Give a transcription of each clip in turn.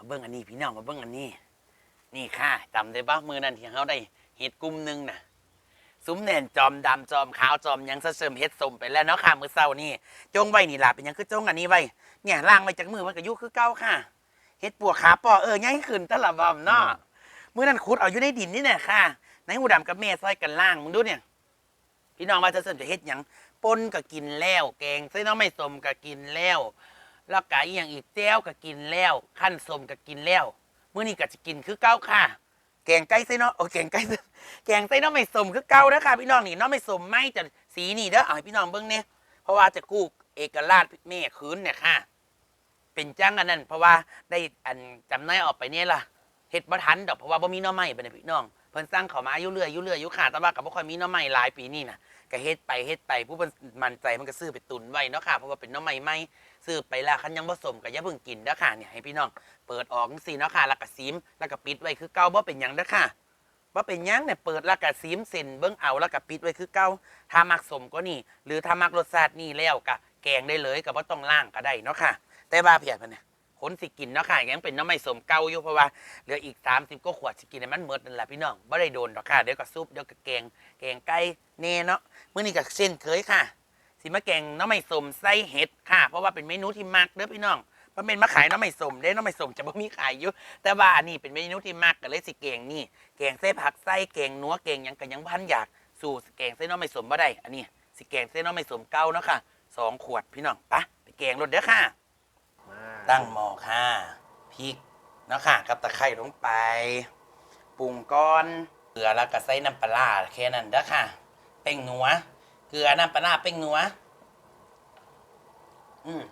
มาเบิ่งอันนี้พี่น้องมาเบิ่งอันนี้ นี่ค่ะจำได้ปะมือนั้นที่เขาได้เห็ดกลุ่มหนึงน่ะซุ้มแหน่นจอมดำจอมขาวจอมหยังซะเสริมเฮ็ดสมไปแล้วเนาะค่ะมือเศร้านี่จงไว้นี่ล่ะเป็นหยังคือจงอันนี้ไว้เนี่ยล่างไว้จากมือมันก็อยุคือเก่าค่ะเฮ็ดปวกขาปอเออง่ายขึ้นตะละบอมเนาะมือนั้นขุดเอาอยู่ในดินนี่แหละค่ะในหูดำกับแม่ซอยกันล่างมึงดูเนี่ยพี่น้องว่าจะเสริมจะเฮ็ดหยังปนก็กินแล้ว แกงไส้น้องไม่สมก็กินแล้ว แล้วก็อีกอย่างอีกแจ้วก็กินแล้วขั้นสมก็กินแล้วมื้อนี้ก็จะกินคือเก่าค่ะ แกงไก่ไส้เนาะโอ้แกงไก่แกงไส้เนาะไม่สมคือเก่าเด้อค่ะพี่น้องนี่เนาะไม่สมไม่จะสีนี่เด้อเอาให้พี่น้องเบิ่งเนี่ยเพราะว่าจะกู้เอกราชแม่คืนเนี่ยค่ะ เป็นจ้างอันนั้นเพราะว่าได้อันจำนายออกไปเนี่ยล่ะเฮ็ดบ่ทันดอกเพราะว่าบ่มีหน้อไม้ไปเนี่ยพี่น้องเพิ่นสร้างเขามาอายุเรื่อยอายุเรื่อยอายุขาดแต่ว่าก็บ่ค่อยมีหน้อไม้หลายปีนี่นะก็เฮ็ดไปเฮ็ดไปผู้เพิ่นมั่นใจมันก็ซื้อไปตุนไว้เนาะค่ะเพราะว่าเป็นหน้อไม้ใหม่ ซื้อไปแล้วคันยังบ่สมก็อย่าเพิ่งกินเด้อค่ะเนี่ยให้พี่น้องเปิดออกจังซี่เนาะค่ะแล้วก็ซีมแล้วก็ปิดไว้คือเก่าบ่เป็นหยังเด้อค่ะบ่เป็นยังเนี่ยเปิดแล้วก็ซีมเส้นเบิ่งเอาแล้วก็ปิดไว้คือเก่าถ้ามักสมก็นี่ หรือถ้ามักรสชาตินี่แล้วก็แกงได้เลยก็บ่ต้องล้างก็ได้เนาะค่ะ แต่ว่าเพียรเนี่ยคนสิกินเนาะค่ะยังเป็นน้ำไม่สมเก่าอยู่เพราะว่าเหลืออีก 30ก็ขวดสิกินให้มันหมดนั่นแหละพี่น้องบ่ได้โดนดอกค่ะเดี๋ยวก็ซุปเดี๋ยวก็แกงแกงไก่แน่เนาะมื้อนี้ก็เช่นเคยค่ะ สิมาแกงน้ำไม่สมไส้เห็ดค่ะ เพราะว่าเป็นเมนูที่มักเด้อพี่น้องเพราะเป็นมาขายน้ำไม่สมเด้น้ำไม่สมจะบ่มีขายอยู่ แต่ว่าอันนี้เป็นเมนูที่มักก็เลยสิแกงนี่แกงไส้ผักไส้แกงนัวแกงหยังก็ยังพันอยากสู่แกงไส้หน้ำไม่สมบ่ได้ อันนี้สิแกงไส้หน้ำไม่สมเก่าเนาะค่ะสองขวดพี่น้องไปะไปแกงรถเด้อค่ะ ตั้งหม้อค่ะพริกเนาะค่ะกับตะไคร้ลงไปปรุงก้อนเกลือแล้วก็ใส่น้ำปลาร้าแค่นั้นเด้อค่ะ เป้งนัว เกลือน้ำปลาร้าเป้งนัว อืม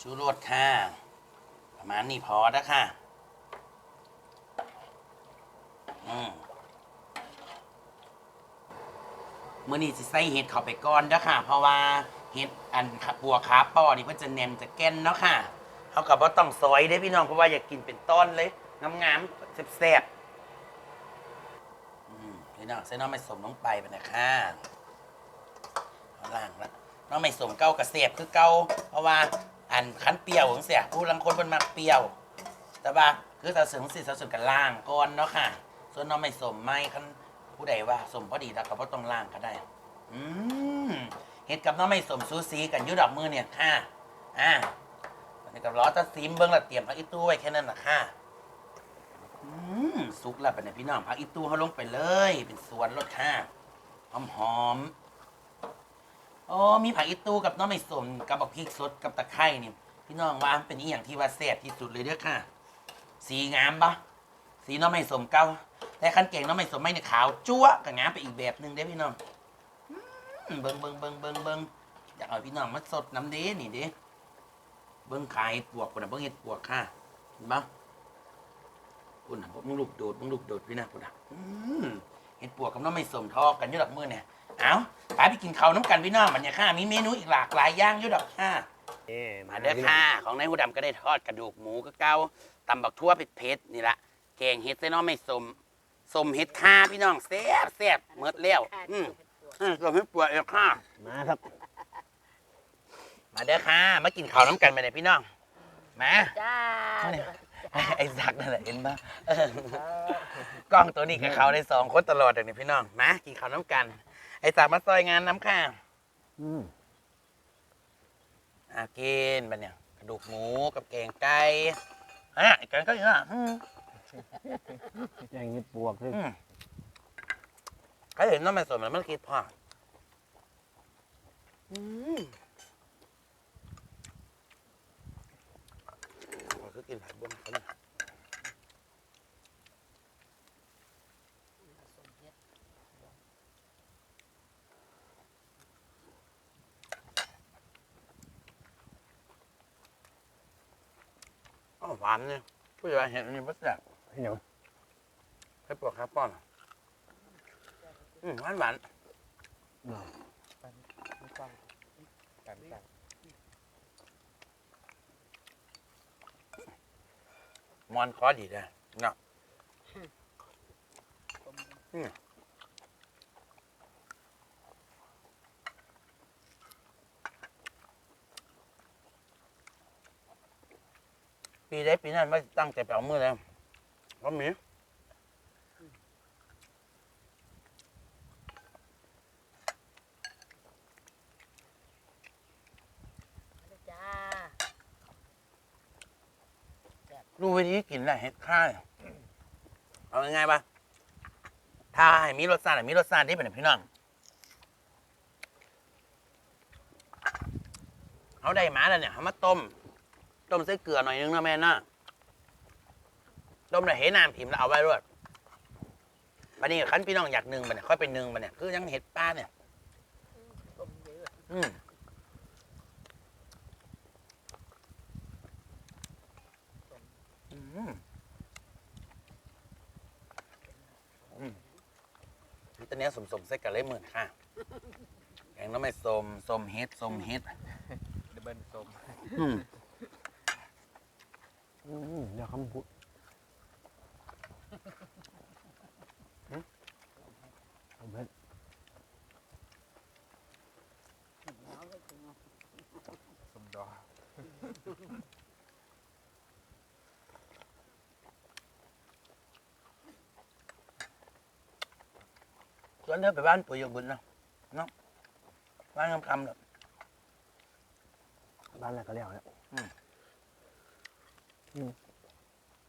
ชูรสค่ะ ประมาณนี้พอแล้วค่ะ อืมมื่อนี้สิใส่เห็ดเข้าไปก่อนเด้ค่ะ เพราะว่าเห็ดอันบัวขาป้อนี่เพิ่นจะแนมจะแก่นเนาะค่ะเขากับว่าต้องซอยได้พี่น้องเพราะว่าอยากกินเป็นต้นเลยงามๆแซ่บๆอืมพี่น้องใส่น้องไม่สมลงไปไปนะค่ะ ล่างละน้องไม่สมเก้ากระเสียบคือเก้าเพราะว่าอันคั้นเปรี้ยวของเสียผู้ลังคนเพิ่นมักเปรี้ยว แต่ว่าคือสาสริมสิสาสริมกันล่างก่อนเนาะค่ะ ส่วนน้องไม่สมไม่คันผู้ใดว่าสมพอดีแล้วก็บ่ต้องล่างก็ได้ อืมเห็ดกับน้องไม่สมซูซีกันยุดอกมือเนี่ยค่ะอ่าอันนี้กับล้อตะซีมเบิ้งละเตรียมพักอีตู้ไว้แค่นั้นนะค่ะอืมสุกแล้วไปเนี่ยพี่น้องพักอีตู้เขาลงไปเลย เป็นสวนรสค่ะหอมหอม โอ้มีผักอีตู้กับน้องไม่สมกับบักพริกสดกับตะไคร่นี่พี่น้องว่าเป็นอีหยังที่ว่าแซ่บที่สุดเลยเด้อค่ะ สีงามปะสีน้องไม่สมเก้าแต่คันเก่งน้องไม่สมไม่เนี่ยขาวจั๊วะก็งามไปอีกแบบหนึ่งเด้อพี่น้องอืมเบิงเบิงเบิงเบิงเบิงอยากเอาพี่น้องมาสดน้ำเด้นี่เด้เบิงขายปวกปุ่นนะเบิงเห็ดปวกค่ะเห็นปะปุ่นนะมึงลูกโดดมึงลูกโดดพี่นะปุ่นนะอืมเห็ดปวกกับน้องไม่สมทอกันอยุดอกมือเนี่ย เอาไปไปกินข้าวน้ำกันพี่น้องมันเนี่ยค่ะมีเมนูอีกหลากหลายอย่างอยุดอกค่ะเอ๊ะมาเด้อค่ะ ของนายหูดำก็ได้ทอดกระดูกหมูก็เก้าตำบักทั่วเผ็ดๆนี่ละแกงเห็ดไส้น้องไม่สมสมเห็ดค่าพี่น้องแซ่บแซ่บเมดแล้วอืมอืมสมเห็ดปวกเอวค่ะ มาครับ มาเด้อค่ะ มากินข้าวน้ำกันไปเลยพี่น้อง มาจ้าไอ้สักนั่นแหละเห็นปะเออกล้องตัวนี้กับเขาได้สองคนตลอดเลยนี่พี่น้อง มากินข้าวน้ำกันไอ้สักมาซอยงานน้ำค่ะอืมอากินไปเนี่ยกระดูกหมูกับแกงไก่อะไอ้แกงไก่อะอืมอย่างนี้ปวกเลยอืมใครเห็นน้ำมันสดมันไม่คิดพ่ออืมเราคือกินผักบุ้งเขาเนี่ยอ๋อ วานเนี่ยผู้ใหญ่เห็นอันนี้มันแซ่บเดี๋ยวให้ปลวกครับป้อนอืมหวานหวานมอนคอดีเลยเนาะอืม ปีปีได้ปีนั้นว่าตั้งใจไปเอามือแล้วว่ามีจ้ารู้วิธีกินแหละเห็ดข้าวเอาง่ายๆปะถ้าให้มีรสชาติอะมีรสชาติที่เป็นพี่น้องเขาได้หมาแล้วเนี่ยเขามาต้ม ต้มใส่เกลือหน่อยนึงนะแม่นะต้มแล้วเห็นน้ำถิ่มแล้วเอาไว้ด้วยวันนี้คันพี่น้องอยากนึ่งมันเนี่ยค่อยไปนึ่งมันเนี่ยคือยังเห็ดป้าเนี่ยต้มเยอะอืมอืมอืมนี่ตอนนี้สมสมๆใส่กันเลยหมื่นค่ะแกงน้ำไม่สมสมเฮ็ดสมเฮ็ดดับเบิลส้ม อืมอืมเดี๋ยวคำพูดเอาเพชรเอาไปถึงส้มดอกชวนเธอไปบ้านปู่ยงบุญเนาะเนาะบ้านคำคำๆเนาะบ้านแรกก็แล้วเนี่ย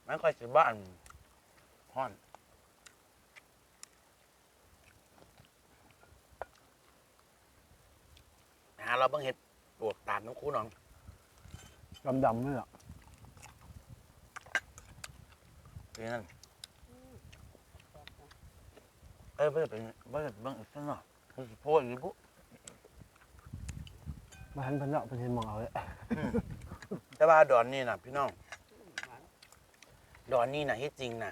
ไม่ค่อยสิบ้านห้อนหาเราเบิ่งเห็ดปวกตาดน้องคูน้องดำดำๆนี่แหละเป็นนั่นเออเบิ่งเป็นเบิ่งเบิ่งอีกสักหน่อยคือสิโพดอีกปุ๊มาหันเพิ่นเนาะเพิ่นเห็นหมองเอาเลยแต่ว่าดอนนี่นะพี่น้อง ดอนนี่นะเฮ็ดจริงนะ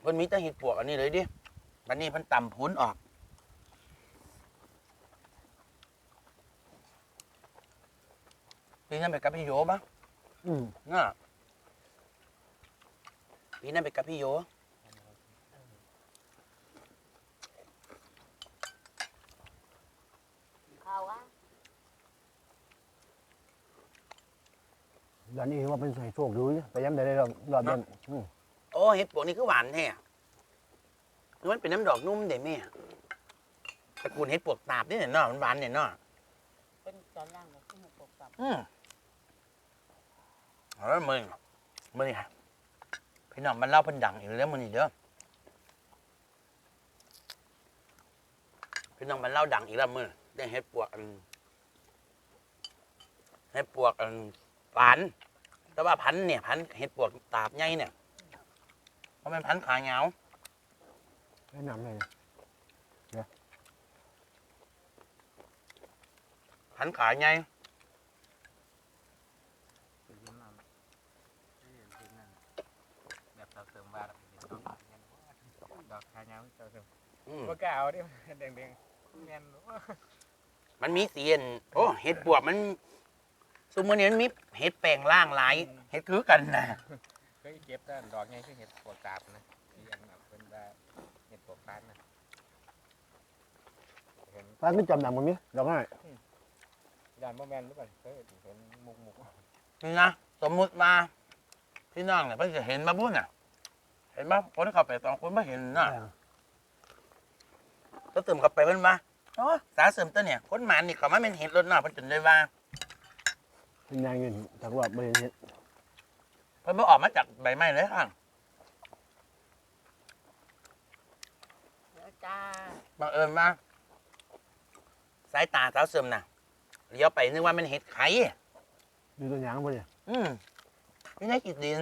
เพิ่นมีแต่เห็ดปวกอันนี้เลยดิบัดนี้เพิ่นตำพุ้นออก ปีนั้นไปกับพี่โยปะอืมน่ะปีนั้นไปกับพี่โย ข้าวอะ เดี๋ยวนี้ว่าเป็นใส่โชคดูอยู่ไปย้ำได้ได้รอบรอบเดือนอืมโอ้เห็ดปวกนี่คือหวานแท้อะมันเป็นน้ำดอกนุ่มเด้แม่ตระกูลเห็ดปวกตาบนี่เนี่ยเนาะมันหวานเนี่ยเนาะเป็นตอนล่างของขึ้นมาปกกับอืมเอาละมึงมึงนี่ฮะพี่น้องมันเล่าเพิ่นดังอีกแล้วมึงนี่เด้อพี่น้องมันเล่าดังอีกแล้วมึงได้เห็ดปวกอันเห็ดปวกอัน หวาน แต่ว่าพันธุ์เนี่ยพันธุ์เห็ดปวกตาบใหญ่เนี่ยเพราะมันพันธุ์ขาเหงาแนะนำเลยนะพันธุ์ขาใหญ่คือยิ้มนำที่เห็นที่นั่นแบบเสาเสริมว่าเราเห็นดอกเงี้ยดอกคายาวเสาเสริมอืม บ่กล้าเอาดิแดงแดงๆเงี้ยมันมีเสียนโอ้เห็ดปวกมัน สมมตินี้มันมีเห็ดแปลงร่างหลายเห็ดคือกันนะเคยเก็บแต่ดอกไงคือเห็ดปวดกาบนะที่อันแบบเป็นว่าเห็ดปวดฟ้านนะเห็นร้านก็จำดำมันมีดอกง่ายยานบ่แมนหรือเปล่าเคยเห็นมุกมุกนี่นะสมมุติมาพี่น้องเนี่ยเพิ่งจะเห็นมาบุ้นอะ เห็นปะคนเข้าไปสองคนไม่เห็นน่ะอ่าก็ตื่มเข้าไปเพิ่นมาโอ้สาเสริมตัวเนี่ยคนหมานี่เขามาเป็นเห็ดรถหน่อยเพิ่นจนได้ว่า เป็นยางอยู่จากว่าบริเวณเพิ่นบ่ออกมาจากใบไม้เลยค่ะแล้วจ้าบังเอิญมาสายตาสาวเสริมน่ะเลี้ยวไปนึกว่ามันเห็ดไข่ดูตัวอย่างบ่เนี่ยอืมไม่ได้กินดิน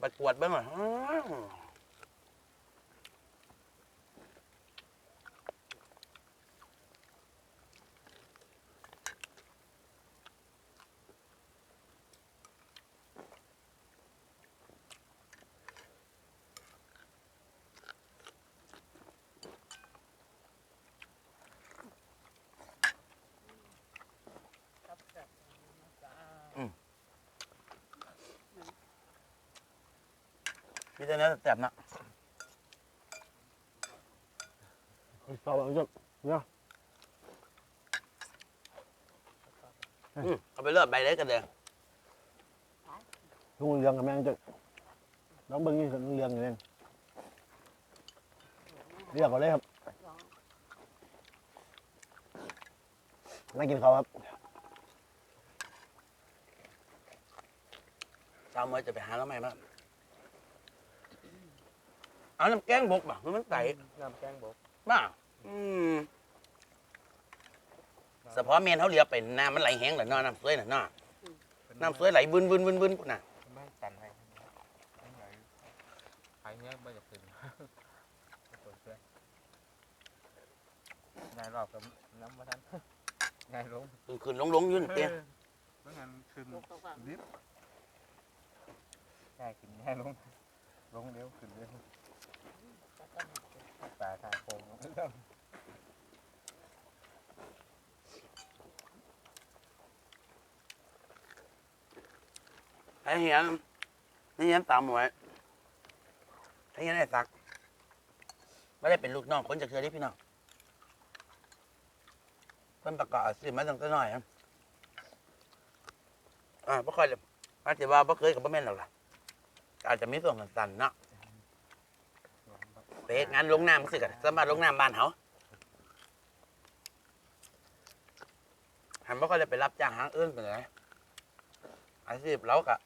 บัดกวดเบ้างเหรอ มีแต่เนื้อแซ่บๆนะต่อไปจะเนาะให้อืมเอาไปเลือกใบเล็กกันเลยลุงเรืองกับแม่งจะน้องเบิ้งนี่ลุงเรืองอยู่นั่นเรียกก่อนเลยครับลองนั่งกินข้าวครับเช้าเมื่อจะไปหาแล้วไหมบ้าง เอาน้ำแกงบกบ่มันใสน้ำแกงบกบ้าอืมเฉพาะเมนเขาเลียเป็นน้ำมันไหลแห้งเหรอเนาะน้ำสวยเหรอเนาะน้ำสวยไหลบึนบึนบึนบึนปุ่นน่ะไม่ตันไว้ไม่ไหลไอ้เนี้ยไม่จะขึ้นตัวเสื้อนายรอบกับน้ำมาทันนายลงคืนคืนลงลงๆอยุ่นเตี้ยเมื่องั้นขึ้นลูกก็ว่าดิบง่ายขึ้นง่ายลงลงเร็วขึ้นเร็ว จะต้องตาทางโค้งไอ้เหี้ยนี่ยันตามไว้ไอ้เหี้ยไอ้สักไม่ได้เป็นลูกน้องคนจะเคยได้พี่น้องเพิ่นประกอบอาชีพมาตั้งแต่น้อยครับอ่าบ่ค่อยเลยอาจจะว่าบ่เคยกับบ่แม่นหรอกล่ะอาจจะมีส่วนสันๆเนาะ ไปเฮ็ดงานลงน้ำสิกันสามารถลงน้ำบ้านเขาหันบ่ค่อยได้ไปรับจ้างหาเอื้อนไปเลยอาชีพเรากะ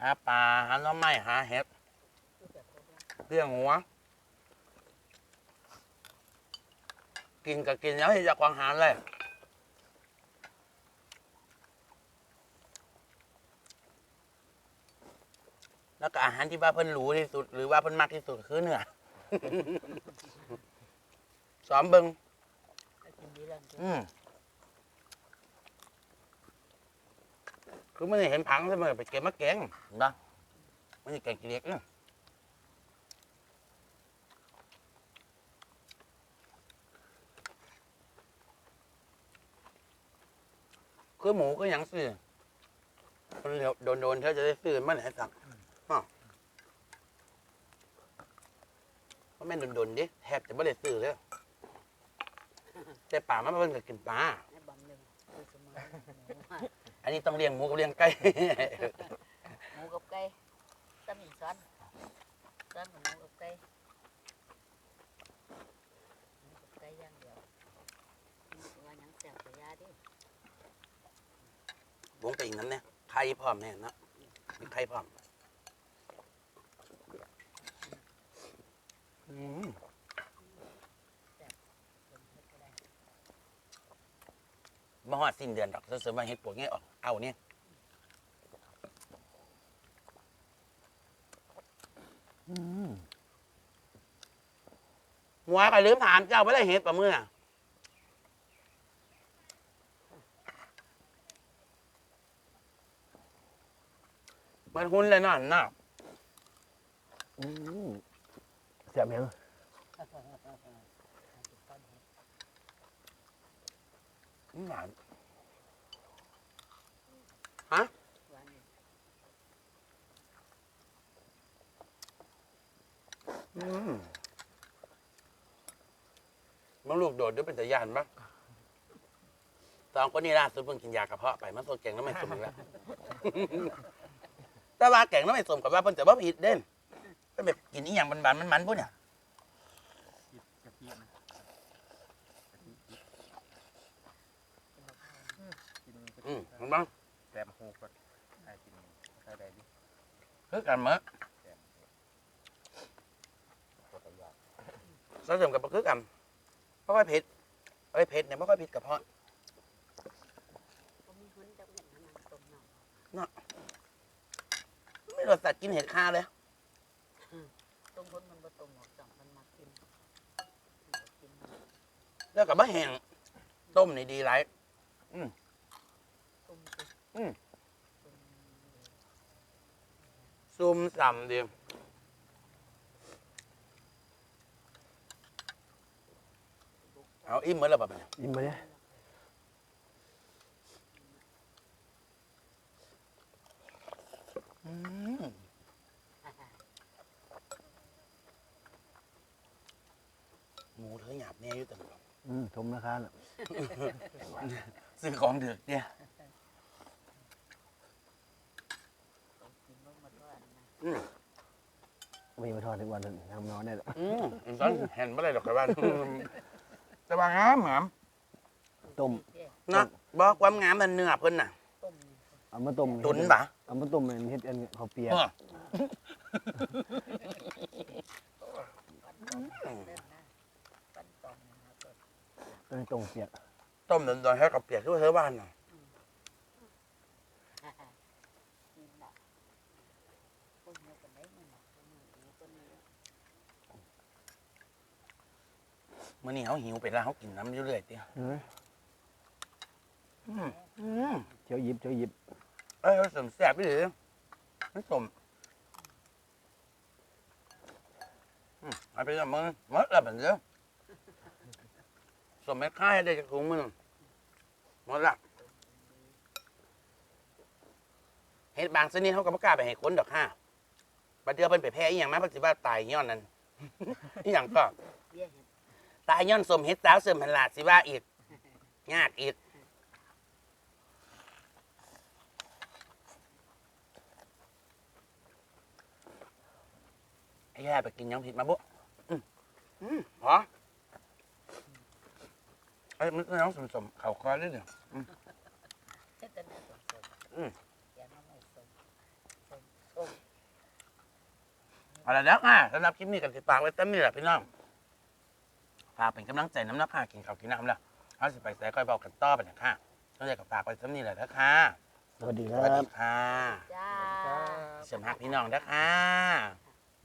หาปลาหาหน้ำไม้หาเห็ดเขาว่าเลี้ยงหัว กินก็กินแล้วที่จะควางหารเลยแล้วก็อาหารที่ว่าเพิ่นรู้ที่สุด หรือว่าเพิ่นมากที่สุดคือเนื้อ สอมเบิงให้กินดีแล้วกินอืมคือมันเห็นผังเสมอไปเก็บมาแกงเห็นปะมันจะแกงกิเล็กเนี่ยคือหมูก็ยังซื้อคนเดียวโดนๆเธอจะได้ซื้อมันไหนสั่งอ้าวเพราะ แม่นโดนๆดิแทบจะไม่ได้ซื้อเลยแต่ป่ามันเป็นกับกินปลาให้บำหนึ่งคือเสมอหมูอันนี้ต้องเลี้ยงหมูกับเลี้ยงไก่ หมูกับไก่ตำหนิซ้อนซ้อนกับหมูกับไก่หมูกับไก่อย่างเดียวว่าหยังแซ่บกว่ายาดิวงไปอีกนั้นเนี่ยไข่พร้อมแน่เนาะมีไข่พร้อม มคนเฮ็ดก็ได้มาหอดสิ้นเดือนดอกเสริมมาเฮ็ดปวกงี้ยออก เอาเนี่ยหัวก็ลืมถามเจ้าไปได้เฮ็ดปะเมื่อมันหุ้นเลยนาะเนะอืม สียบยังอืมหวานวันนี้อืมมันลูกโดดด้วยเป็นตะยานปะสองคนนี้ล่าสุดเพิ่งกินยากระเพาะไปมันตัวแกงน้ำไม่สมอีกแล้ว แต่ว่าแกงน้ำไม่สมกับว่าเพิ่นจะบ่ผิดเด่น เป็นแบบกินอีหยังบานๆมันๆพุ่นเนี่ยกะทินะกินกะอืทิมเห็นบ้างแต้มหูก็ให้กินใครได้ดิคือกันเมื่อตัวตะยาผสมกับบ่คือกันเพราะว่าเผ็ดเอ้ยเผ็ดเนี่ยไม่ค่อยผิดกระเพาะก็มีหุ้นจักเม็ดน้ำมันต้มน้ำไม่รสสัตว์กินเห็ดคาเลย ต้มหุ้นมันบ่ต้มหรอกจังมันมากินกินแล้วกับบะแห้งต้มนี่ดีหลายต้มสิอืมซุ่มส่ำดีเอาอิ่มเหมือนแล้วแบบนี้ยิ้มมเนี่ย มราครับซื้อของเดือกเนี่ยมีมาทอดทุกวันนึงทำน้อยได้หรออืมสันเห็นเมื่อได้หอกครับว่าแต่ว่างามงามต้มนะบอกความงามมันเนื้อเพิ่นน่ะเอามาต้มตุ๋นปะเอามาต้มเป็นเฮ็ดอันข้าวเปียก ต้มต้มเปียกต้มโดนๆให้กับเปียกที่ว่าเธอบ้านน่ะนี่น่ะต้มเนื้อกันได้นี่น่ะต้มเนื้อดีต้มเนื้อมื้อนี้เฮาหิวไปแล้วเฮากินน้ำอยู่เรื่อยติเฮ้ยอืมอืมเจียวหยิบเจียวหยิบเอ้ยสมแซ่บอีหลีมันสมอืมเอาไปกับมึงหมดแล้วบัดเด้อ สมเม็ดค่ายได้จากถุงมึงหมดละเฮ็ดบางชนิดเขาก็บ่กล้าไปให้คนดอกค่ะบัดเดือเพิ่นไปแพ้อีหยังมาเพิ่นสิว่าตายย้อนนั้น อีหยังก็ ตายย้อนสมเฮ็ดสาวเสริมหันลาดสิว่าอีกยากอีกไอ้แย่ไปกินยังผิดมาบุอืมอืมพอ ไอ้ยมันน้องสมสมๆเข่าคอเลยเนี่ย เฮ็ดแต่เนื้อต้มต้มอืม อย่ามาไม่ต้มต้มต้มเอาละแล้วค่ะสำหรับคลิปนี้กันติดปากไว้เต็มนี่แหละพี่น้องฝากเป็นกำลังใจน้ำนักค่ะกินข้าวกินน้ำแล้วเอาสิไปใส่ก้อยเบากันต่อไปนะค่ะต้องใจกับฝากไว้เต็มนี่แหละนะคะสวัสดีสควัสรัดีบค่ะจ้า เสริมหักพี่น้องนะคะ